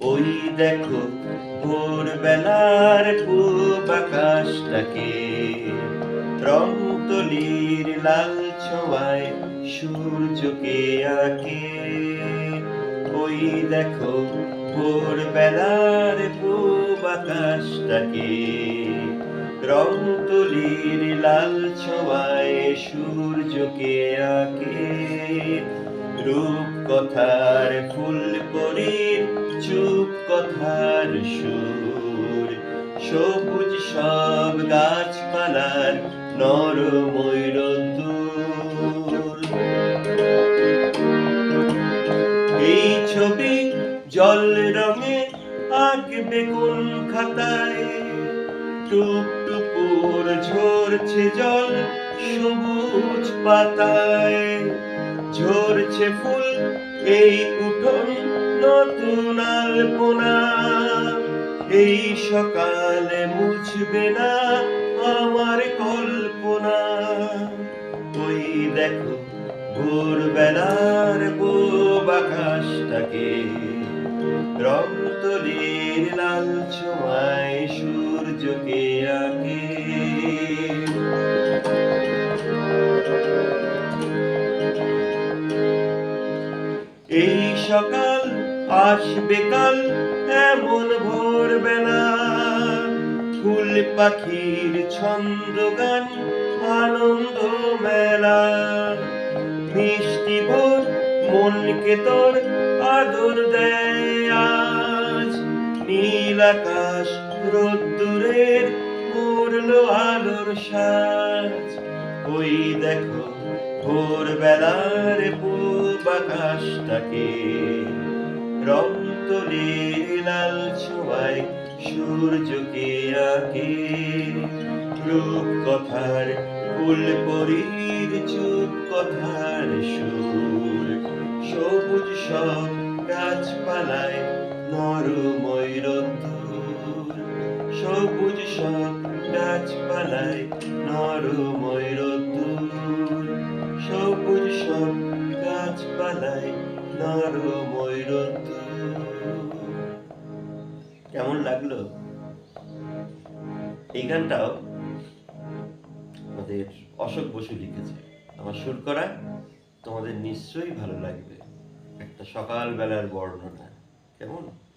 ওই দেখো ভোর বেলার পূব আকাশটাকে রং তলির লাল ছোঁয়ায় সূর্যকে আঁকে। ওই দেখো ভোর বেলার পূব আকাশটাকে রং তুলির লাল ছোঁয়ায় সূর্যকে আঁকে। রূপ কথার ফুল করির চুপ কথার সুর। সবুজ সব গাছপালার নর ময়ূরদূর এই ছবি জল রঙে আঁকবে কোন খাতায়? টুপ টুপুর ঝরছে জল সবুজ পাতায়। ঝরছে ফুল, এই উঠোন নতুন আলপনা। এই সকালে মুছবে না আমার কল্পনা। ওই দেখো ভোরবেলার পূব আকাশটাকে রং তলির লাল ছোঁয়ায় সূর্যকে আঁকে এই সকাল আসবে কাল, এমন ভোরবেলা। ফুল পাখির ছন্দ গান আনন্দ মেলা। মিষ্টি ভোর, মনকে তোর আদর দেয় নীল আকাশ রোদ্দুরের করল আলোর সাজ। ওই দেখো ভোর বেলার পূব আকাশটাকে রং লাল ছোঁয়ায় সূর্যকে আঁকে। রূপ কথার ফুল পরীর চুপ কথার সুর, সবুজ সব গাছপালায় নরময় রোদ্দুর সবুজ সব গাছপালায় নরময় রোদ্দুর গাছপালায় নর রোদ্দুর কেমন লাগল? এই গানটাও আমাদের অশোক বসু লিখেছে। আমার সুর করা তোমাদের নিশ্চয়ই ভালো লাগবে। একটা সকালবেলার বর্ণনা। কেমন?